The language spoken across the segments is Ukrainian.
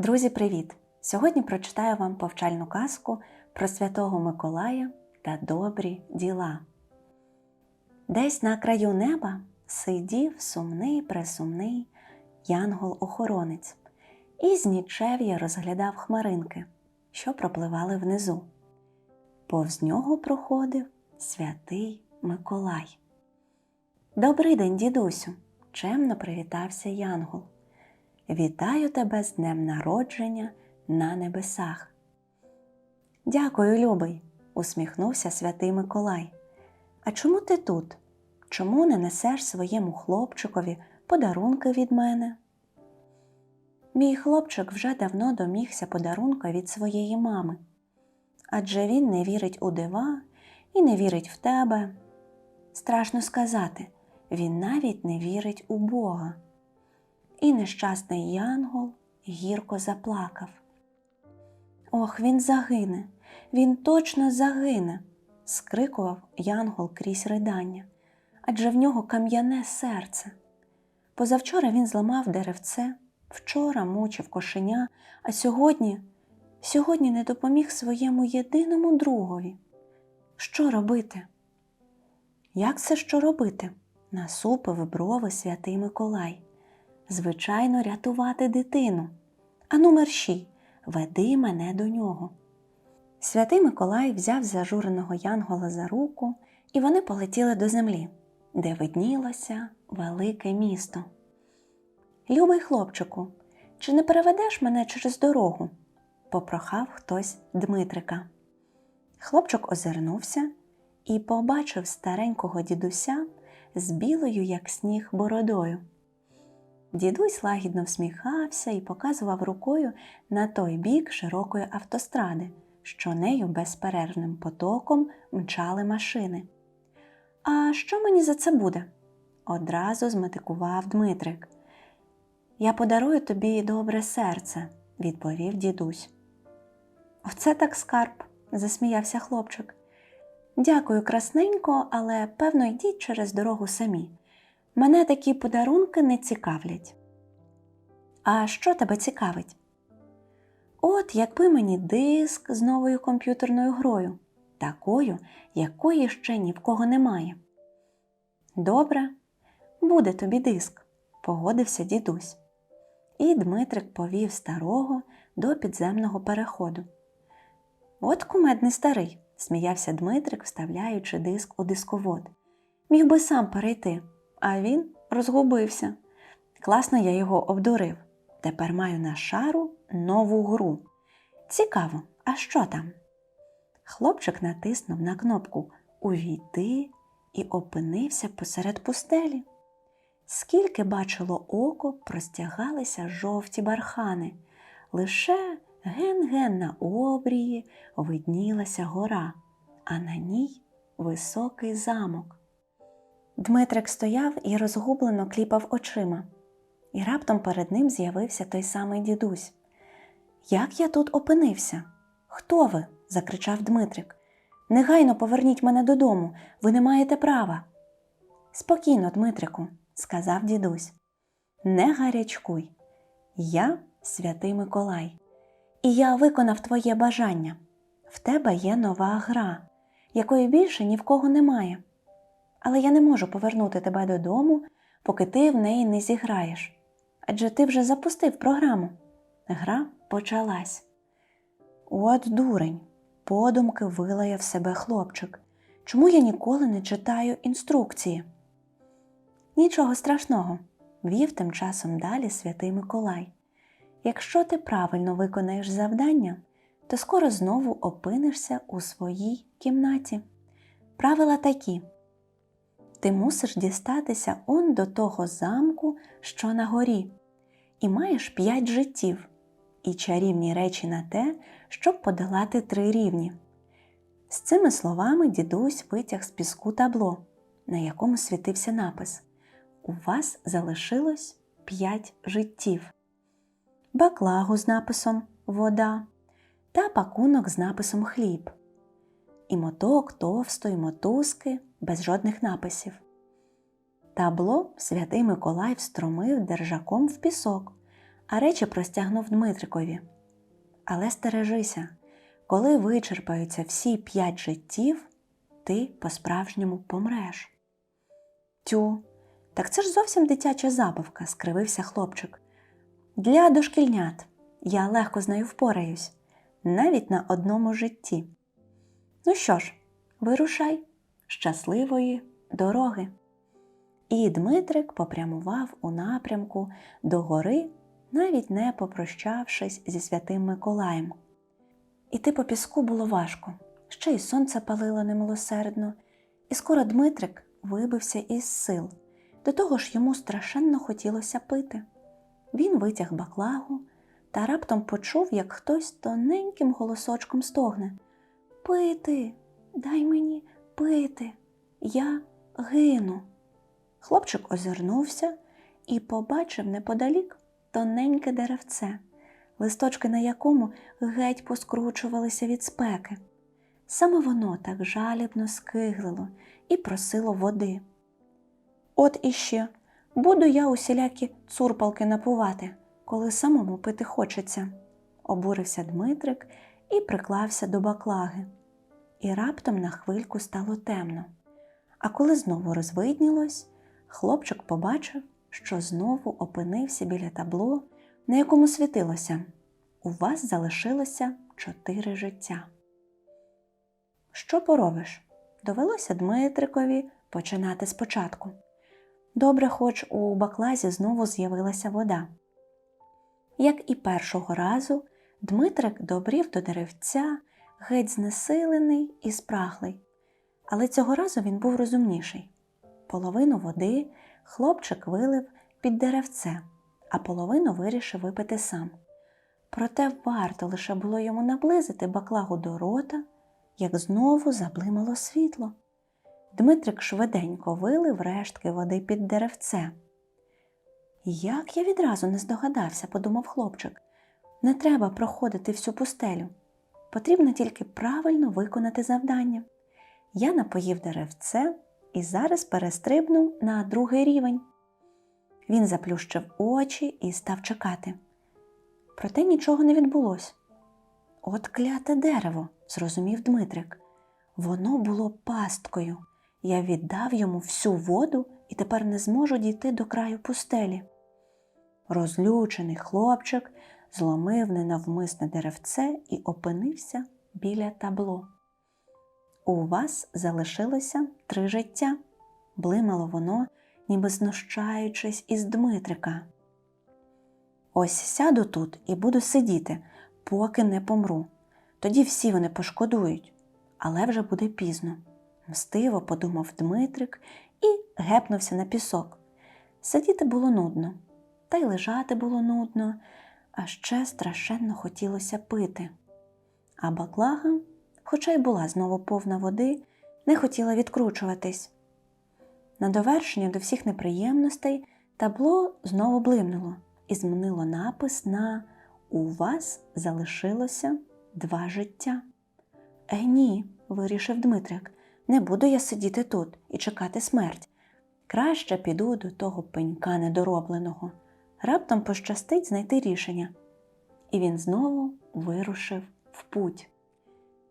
Друзі, привіт! Сьогодні прочитаю вам повчальну казку про святого Миколая та добрі діла. Десь на краю неба сидів сумний пресумний янгол-охоронець і з нічев'я розглядав хмаринки, що пропливали внизу. Повз нього проходив святий Миколай. Добрий день, дідусю! чемно привітався Янгол. Вітаю тебе з днем народження на небесах. Дякую, любий, усміхнувся святий Миколай. А чому ти тут? Чому не несеш своєму хлопчикові подарунки від мене? Мій хлопчик вже давно домігся подарунка від своєї мами, адже він не вірить у дива і не вірить в тебе. Страшно сказати, він навіть не вірить у Бога. І нещасний Янгол гірко заплакав. Ох, він загине, він точно загине, скрикував Янгол крізь ридання, адже в нього кам'яне серце. Позавчора він зламав деревце, вчора мучив кошеня, а сьогодні, сьогодні не допоміг своєму єдиному другові. Що робити? Як це що робити? насупив брови святий Миколай. Звичайно, рятувати дитину. А Ану, мерщій, веди мене до нього. Святий Миколай взяв зажуреного Янгола за руку, і вони полетіли до землі, де виднілося велике місто. Любий хлопчику, чи не переведеш мене через дорогу? попрохав хтось Дмитрика. Хлопчик озирнувся і побачив старенького дідуся з білою, як сніг, бородою. Дідусь лагідно всміхався і показував рукою на той бік широкої автостради, що нею безперервним потоком мчали машини. А що мені за це буде? одразу зметикував Дмитрик. Я подарую тобі добре серце, відповів дідусь. Оце так скарб, засміявся хлопчик. Дякую, красненько, але певно йдіть через дорогу самі. Мене такі подарунки не цікавлять. А що тебе цікавить? От якби мені диск з новою комп'ютерною грою, такою, якої ще ні в кого немає. Добре, буде тобі диск, погодився дідусь. І Дмитрик повів старого до підземного переходу. От кумедний старий, сміявся Дмитрик, вставляючи диск у дисковод. Міг би сам перейти, а він розгубився. Класно я його обдурив. Тепер маю на шару нову гру. Цікаво, а що там? Хлопчик натиснув на кнопку Увійти і опинився посеред пустелі. Скільки бачило око, простягалися жовті бархани, лише ген-ген на обрії виднілася гора, а на ній високий замок. Дмитрик стояв і розгублено кліпав очима, і раптом перед ним з'явився той самий дідусь. Як я тут опинився? Хто ви? закричав Дмитрик. Негайно поверніть мене додому, ви не маєте права. Спокійно, Дмитрику, сказав дідусь. Не гарячкуй. Я святий Миколай, і я виконав твоє бажання. В тебе є нова гра, якої більше ні в кого немає. Але я не можу повернути тебе додому, поки ти в неї не зіграєш. Адже ти вже запустив програму. Гра почалась. От дурень, подумки вилаяв себе хлопчик. Чому я ніколи не читаю інструкції? Нічого страшного, вів тим часом далі святий Миколай. Якщо ти правильно виконаєш завдання, то скоро знову опинишся у своїй кімнаті. Правила такі: ти мусиш дістатися он до того замку, що на горі, і маєш п'ять життів і чарівні речі на те, щоб подолати три рівні. З цими словами дідусь витяг з піску табло, на якому світився напис У вас залишилось п'ять життів, баклагу з написом Вода та пакунок з написом Хліб, і моток товстої мотузки без жодних написів. Табло святий Миколай встромив держаком в пісок, а речі простягнув Дмитрикові. Але стережися, коли вичерпаються всі п'ять життів, ти по-справжньому помреш. Тю, так це ж зовсім дитяча забавка, скривився хлопчик. Для дошкільнят я легко з нею впораюсь, навіть на одному житті. Ну що ж, вирушай, щасливої дороги. І Дмитрик попрямував у напрямку до гори, навіть не попрощавшись зі святим Миколаєм. Іти по піску було важко, ще й сонце палило немилосердно, і скоро Дмитрик вибився із сил. До того ж йому страшенно хотілося пити. Він витяг баклагу та раптом почув, як хтось тоненьким голосочком стогне Пити, дай мені пити, я гину. Хлопчик озирнувся і побачив неподалік тоненьке деревце, листочки на якому геть поскручувалися від спеки. Саме воно так жалібно скиглило і просило води. От іще буду я усілякі цурпалки напувати, коли самому пити хочеться, обурився Дмитрик і приклався до баклаги. І раптом на хвильку стало темно. А коли знову розвиднілось, хлопчик побачив, що знову опинився біля табло, на якому світилося У вас залишилося чотири життя. Що поробиш? Довелося Дмитрикові починати спочатку. Добре, хоч у баклазі знову з'явилася вода. Як і першого разу, Дмитрик добрів до деревця, геть знесилений і спраглий. Але цього разу він був розумніший. Половину води хлопчик вилив під деревце, а половину вирішив випити сам. Проте варто лише було йому наблизити баклагу до рота, як знову заблимало світло. Дмитрик швиденько вилив рештки води під деревце. Як я відразу не здогадався, подумав хлопчик. Не треба проходити всю пустелю. Потрібно тільки правильно виконати завдання. Я напоїв деревце і зараз перестрибнув на другий рівень. Він заплющив очі і став чекати. Проте нічого не відбулося. От кляте дерево, зрозумів Дмитрик. Воно було пасткою. Я віддав йому всю воду і тепер не зможу дійти до краю пустелі. Розлючений хлопчик зломив ненавмисне деревце і опинився біля табло. У вас залишилося три життя, блимало воно, ніби знущаючись із Дмитрика. Ось сяду тут і буду сидіти, поки не помру. Тоді всі вони пошкодують, але вже буде пізно. Мстиво подумав Дмитрик і гепнувся на пісок. Сидіти було нудно, та й лежати було нудно, а ще страшенно хотілося пити. А баклага, хоча й була знову повна води, не хотіла відкручуватись. На довершення до всіх неприємностей табло знову блимнуло і змінило напис на У вас залишилося два життя. Е, ні, вирішив Дмитрик, не буду я сидіти тут і чекати смерть. Краще піду до того пенька недоробленого. Раптом пощастить знайти рішення. І він знову вирушив в путь.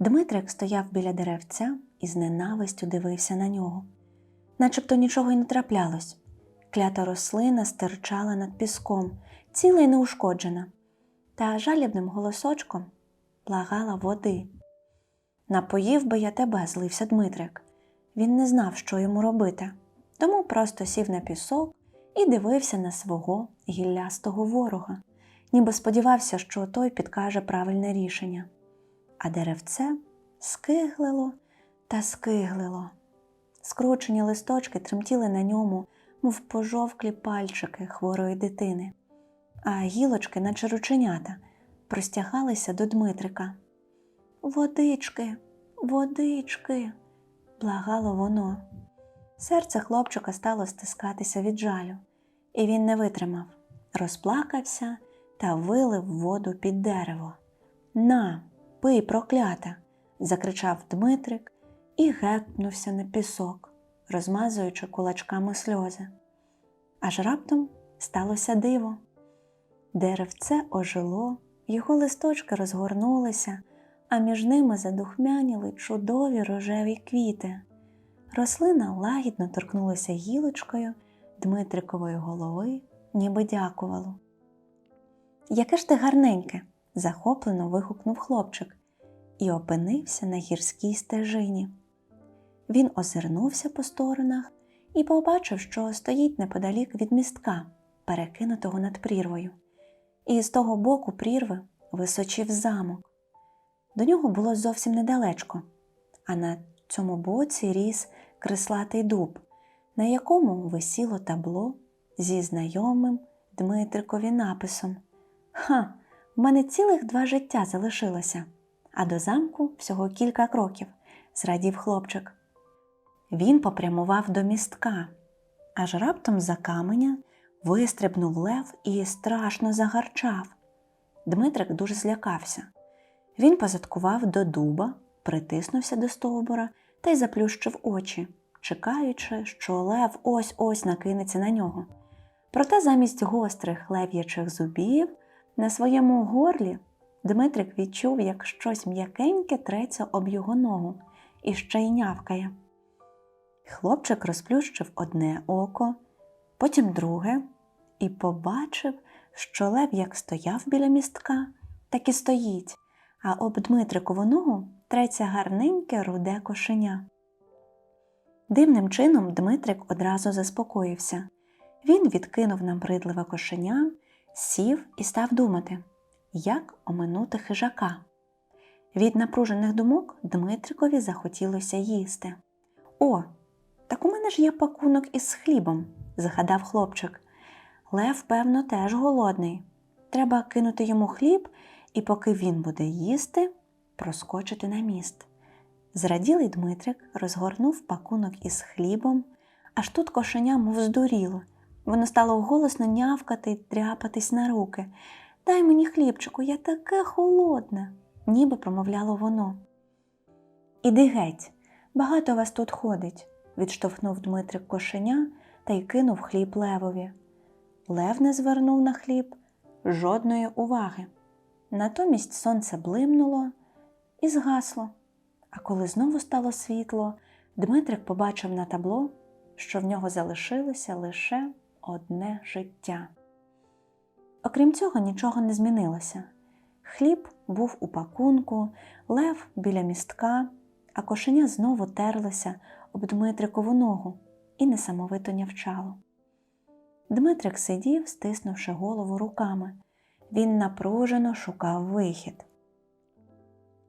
Дмитрик стояв біля деревця і з ненавистю дивився на нього. Начебто нічого й не траплялось. Клята рослина стирчала над піском, ціла й неушкоджена, та жалібним голосочком благала води. Напоїв би я тебе, злився Дмитрик. Він не знав, що йому робити, тому просто сів на пісок і дивився на свого гіллястого ворога, ніби сподівався, що той підкаже правильне рішення. А деревце скиглило та скиглило. Скручені листочки тремтіли на ньому, мов пожовклі пальчики хворої дитини, а гілочки, наче рученята, простягалися до Дмитрика. Водички, водички, благало воно. Серце хлопчика стало стискатися від жалю, і він не витримав, розплакався та вилив воду під дерево. На, пий, проклята, закричав Дмитрик і гепнувся на пісок, розмазуючи кулачками сльози. Аж раптом сталося диво. Деревце ожило, його листочки розгорнулися, а між ними задухмяніли чудові рожеві квіти. Рослина лагідно торкнулася гілочкою Дмитрикової голови, ніби дякувало. Яке ж ти гарненьке! захоплено вигукнув хлопчик і опинився на гірській стежині. Він озирнувся по сторонах і побачив, що стоїть неподалік від містка, перекинутого над прірвою, і з того боку прірви височив замок. До нього було зовсім недалечко, а на цьому боці ріс крислатий дуб, на якому висіло табло зі знайомим Дмитрикові написом Ха, в мене цілих два життя залишилося, а до замку всього кілька кроків, зрадів хлопчик. Він попрямував до містка, аж раптом за каменя вистрибнув лев і страшно загарчав. Дмитрик дуже злякався. Він позадкував до дуба, притиснувся до стовбура та й заплющив очі, чекаючи, що лев ось ось накинеться на нього. Проте замість гострих лев'ячих зубів на своєму горлі Дмитрик відчув, як щось м'якеньке треться об його ногу і ще й нявкає. Хлопчик розплющив одне око, потім друге, і побачив, що лев як стояв біля містка, так і стоїть, а об Дмитрикову ногу треться гарненьке руде кошеня. Дивним чином Дмитрик одразу заспокоївся. Він відкинув набридливе кошеня, сів і став думати, як оминути хижака. Від напружених думок Дмитрикові захотілося їсти. О, так у мене ж є пакунок із хлібом, згадав хлопчик. Лев, певно, теж голодний. Треба кинути йому хліб, і поки він буде їсти, проскочити на міст. Зраділий Дмитрик розгорнув пакунок із хлібом, аж тут кошеня мов здуріло. Воно стало голосно нявкати й тряпатись на руки. Дай мені хлібчику, я таке холодне, ніби промовляло воно. Іди геть, багато вас тут ходить, відштовхнув Дмитрик кошеня та й кинув хліб левові. Лев не звернув на хліб жодної уваги. Натомість сонце блимнуло і згасло. А коли знову стало світло, Дмитрик побачив на табло, що в нього залишилося лише одне життя. Окрім цього, нічого не змінилося. Хліб був у пакунку, лев біля містка, а кошеня знову терлося об Дмитрикову ногу і несамовито нявчало. Дмитрик сидів, стиснувши голову руками. Він напружено шукав вихід.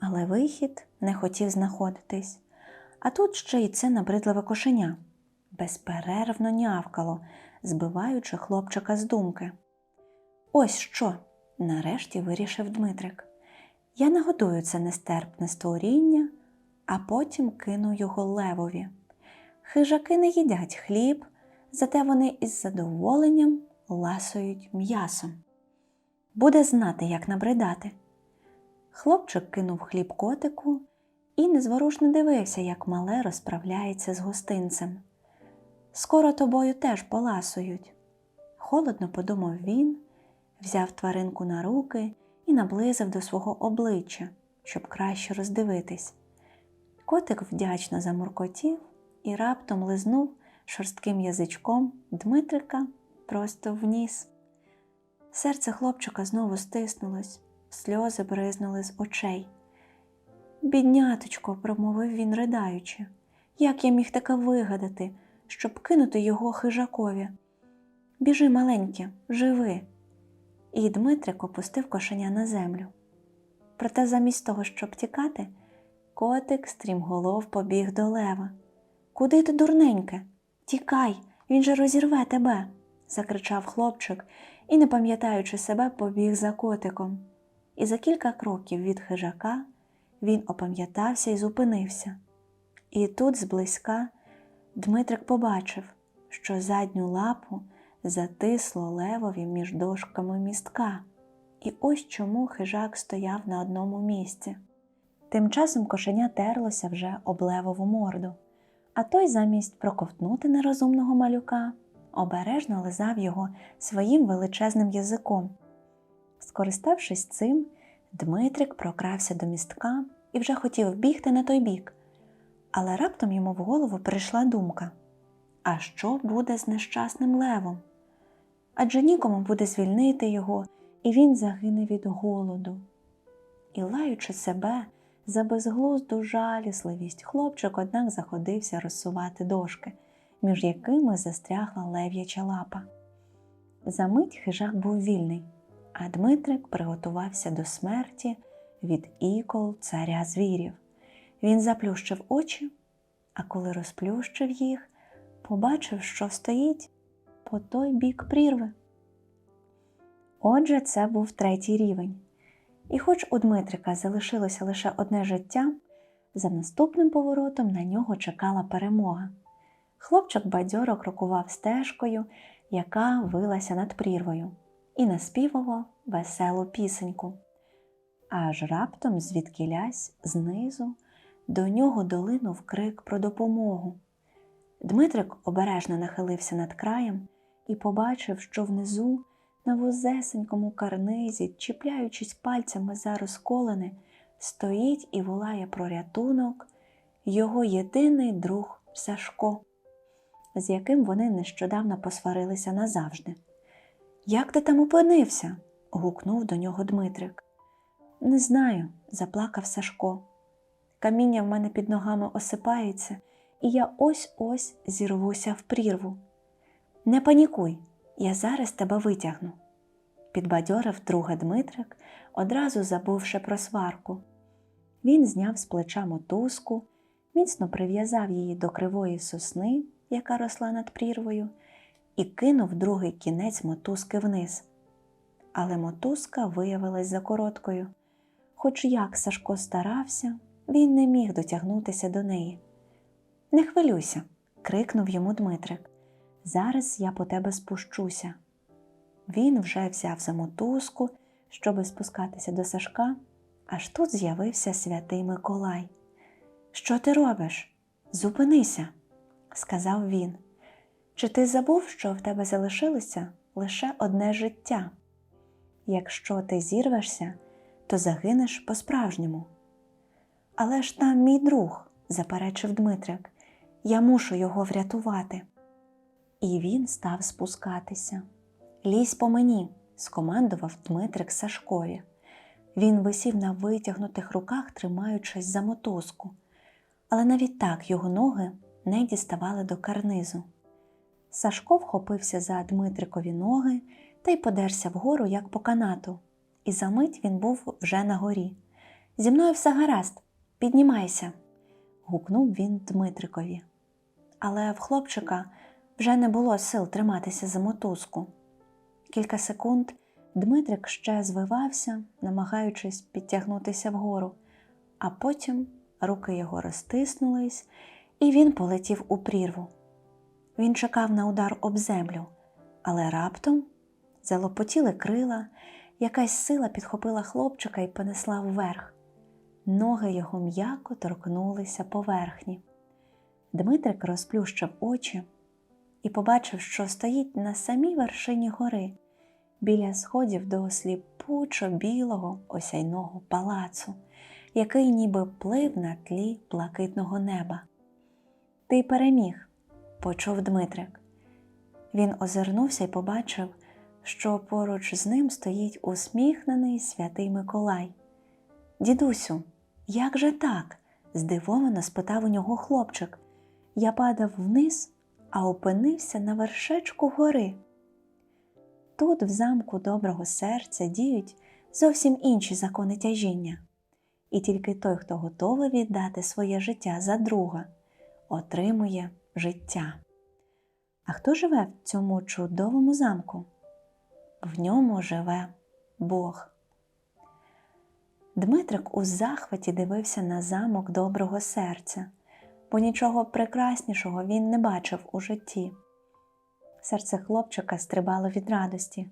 Але вихід не хотів знаходитись. А тут ще й це набридливе кошеня безперервно нявкало, збиваючи хлопчика з думки. Ось що, нарешті вирішив Дмитрик. Я нагодую це нестерпне створіння, а потім кину його левові. Хижаки не їдять хліб, зате вони із задоволенням ласують м'ясом. Буде знати, як набридати. Хлопчик кинув хліб котику і незворушно дивився, як мале розправляється з гостинцем. Скоро тобою теж поласують. Холодно подумав він, взяв тваринку на руки і наблизив до свого обличчя, щоб краще роздивитись. Котик вдячно замуркотів і раптом лизнув шорстким язичком Дмитрика просто в ніс. Серце хлопчика знову стиснулось, сльози бризнули з очей. Бідняточко, промовив він, riдаючи, як я міг таке вигадати, щоб кинути його хижакові. Біжи, маленьке, живи. І Дмитрик опустив кошеня на землю. Проте замість того, щоб тікати, котик стрімголов побіг до лева. Куди ти, дурненьке? Тікай, він же розірве тебе, закричав хлопчик і, не пам'ятаючи себе, побіг за котиком. І за кілька кроків від хижака він опам'ятався і зупинився. І тут зблизька Дмитрик побачив, що задню лапу затисло левові між дошками містка, і ось чому хижак стояв на одному місці. Тим часом кошеня терлося вже об левову морду, а той замість проковтнути нерозумного малюка обережно лизав його своїм величезним язиком. Скориставшись цим, Дмитрик прокрався до містка і вже хотів бігти на той бік. Але раптом йому в голову прийшла думка: а що буде з нещасним левом? Адже нікому буде звільнити його, і він загине від голоду. І лаючи себе за безглузду жалісливість, хлопчик однак заходився розсувати дошки, між якими застрягла лев'яча лапа. Замить хижак був вільний, а Дмитрик приготувався до смерті від ікол царя звірів. Він заплющив очі, а коли розплющив їх, побачив, що стоїть по той бік прірви. Отже, це був третій рівень. І хоч у Дмитрика залишилося лише одне життя, за наступним поворотом на нього чекала перемога. Хлопчик бадьоро крокував стежкою, яка вилася над прірвою, і наспівував веселу пісеньку. Аж раптом звідкілясь знизу до нього долинув крик про допомогу. Дмитрик обережно нахилився над краєм і побачив, що внизу, на вузесенькому карнизі, чіпляючись пальцями за розколене, стоїть і волає про рятунок його єдиний друг Сашко, з яким вони нещодавно посварилися назавжди. Як ти там опинився? гукнув до нього Дмитрик. Не знаю, заплакав Сашко. Каміння в мене під ногами осипається, і я ось ось зірвуся в прірву. Не панікуй, я зараз тебе витягну, підбадьорив друга Дмитрик, одразу забувши про сварку. Він зняв з плеча мотузку, міцно прив'язав її до кривої сосни, яка росла над прірвою, і кинув другий кінець мотузки вниз. Але мотузка виявилась за короткою. Хоч як Сашко старався, він не міг дотягнутися до неї. Не хвилюйся, крикнув йому Дмитрик. Зараз я по тебе спущуся. Він вже взяв за мотузку, щоби спускатися до Сашка, аж тут з'явився святий Миколай. Що ти робиш? Зупинися, сказав він. Чи ти забув, що в тебе залишилося лише одне життя? Якщо ти зірвешся, то загинеш по-справжньому. Але ж там мій друг, заперечив Дмитрик, я мушу його врятувати. І він став спускатися. Лізь по мені, скомандував Дмитрик Сашкові. Він висів на витягнутих руках, тримаючись за мотузку, але навіть так його ноги не діставали до карнизу. Сашко вхопився за Дмитрикові ноги та й подерся вгору, як по канату, і за мить він був вже на горі. Зі мною все гаразд, піднімайся, гукнув він Дмитрикові. Але в хлопчика вже не було сил триматися за мотузку. Кілька секунд Дмитрик ще звивався, намагаючись підтягнутися вгору, а потім руки його розтиснулись, і він полетів у прірву. Він чекав на удар об землю, але раптом залопотіли крила, якась сила підхопила хлопчика і понесла вверх. Ноги його м'яко торкнулися поверхні. Дмитрик розплющив очі і побачив, що стоїть на самій вершині гори, біля сходів до сліпучо білого осяйного палацу, який ніби плив на тлі блакитного неба. Ти переміг, почув Дмитрик. Він озирнувся і побачив, що поруч з ним стоїть усміхнений святий Миколай. Дідусю, як же так? здивовано спитав у нього хлопчик. Я падав вниз, а опинився на вершечку гори. Тут, в замку доброго серця, діють зовсім інші закони тяжіння, і тільки той, хто готовий віддати своє життя за друга, отримує життя. А хто живе в цьому чудовому замку? В ньому живе Бог. Дмитрик у захваті дивився на замок доброго серця, бо нічого прекраснішого він не бачив у житті. Серце хлопчика стрибало від радості.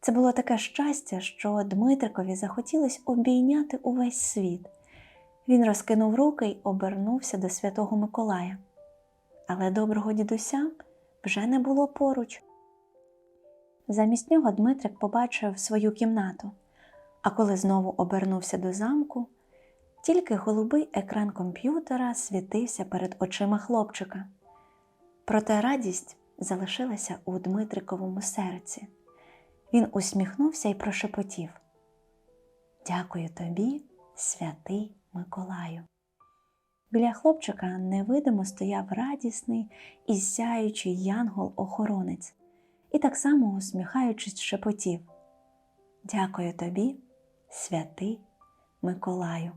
Це було таке щастя, що Дмитрикові захотілося обійняти увесь світ. Він розкинув руки й обернувся до святого Миколая. Але доброго дідуся вже не було поруч. Замість нього Дмитрик побачив свою кімнату, А коли знову обернувся до замку, тільки голубий екран комп'ютера світився перед очима хлопчика. Проте радість залишилася у Дмитриковому серці. Він усміхнувся і прошепотів Дякую тобі, святий Миколаю. Біля хлопчика невидимо стояв радісний і сяючий янгол-охоронець, і так само усміхаючись, шепотів Дякую тобі, святий Миколаю.